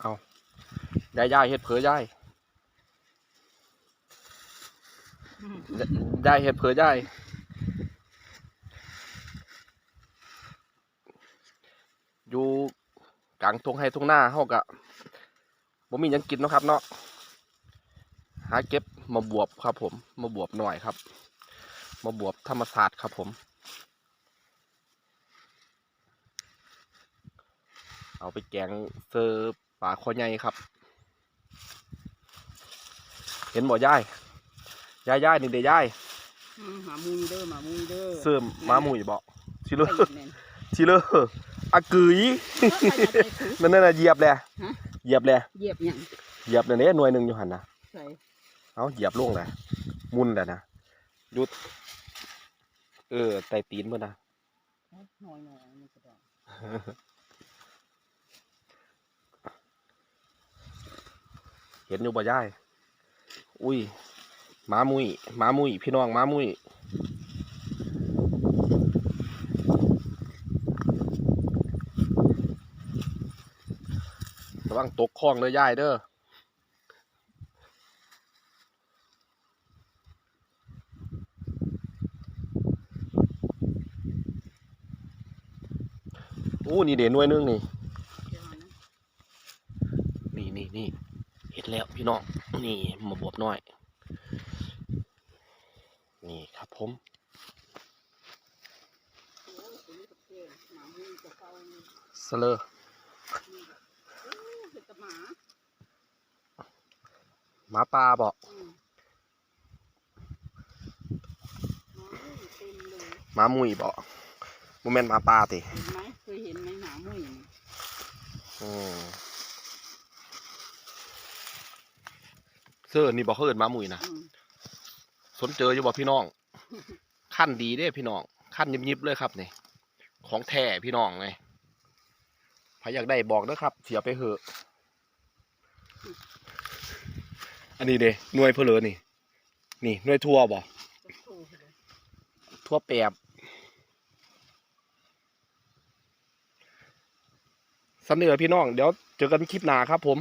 เอายายยายเฮ็ดเผยยายยายเฮ็ดเผยยายอยู่กลางทุ่งไห้ทุ่งนาเฮากะบ่มีหยังกินเนาะครับ เนาะหาเก็บมาบวบครับ ผม มาบวบหน่อยครับ มาบวบธรรมศาสตร์ครับผม เอาไปแกงเซอร์ ปลาคอใหญ่ครับ เห็นบ่ย่ายย่ายย่ายนี่เด้ย่ายอืมหมามุยเด้อหมามุยเด้อเสื่อมม้าหมุยบ่ชิเลอไปร์อีกแน่นชิเลอร์อะกึยเออไปอย่าไปถือนั่นน่ะเหยียบแหละฮะเหยียบแหละเหยียบหยังเหยียบนั่นเด้หน่วยหนึงอยู่หั่นน่ะใส่เอาเหยียบลงแหละมุนแหละนะหยุด เออไตตีนเพิ่นน่ะหน่อยหน่อยนี่ก็ได้ เห็นอยู่บ่ย่ายอุ้ยหมามุยหมามุยพี่น้องหมามุยระวังตกคลองเด้อย่ายเด้ออู้นี่เด่นหน่วยนึงนี่เดี๋ยวนะนี่นี่ นี่เห็นแล้วพี่น้องนี่มาบวบน้อย นี่ครับผมโอ้ยตัวนี้ก็เก่งหมามุยจะเข้านี่สเลอร์โอ้ยเป็นตะหมาหมาป่าบอกอืมหมามุยเต็มเลยหมามุยบอกโมเมนหมาป่าติเห็นไหมเคยเห็นไหมหมามุยนี่อืม เสื้อนี่บอกเขาเอินหมามุยนะอืมสนเจออยู่บอกพี่น้อง ขั้นดีเด้พี่น้อง ขั้นยิบๆเลยครับนี่ของแท้พี่น้องไงใครอยากได้บอกนะครับ เสียไปเหอะ อันนี้เด้หน่วยเพนเลอนี่ นี่หน่วยทั่วบ่จะโตเลยทั่วแปบสำเนียงพี่น้อง เดี๋ยวเจอกันคลิปหน้าครับผม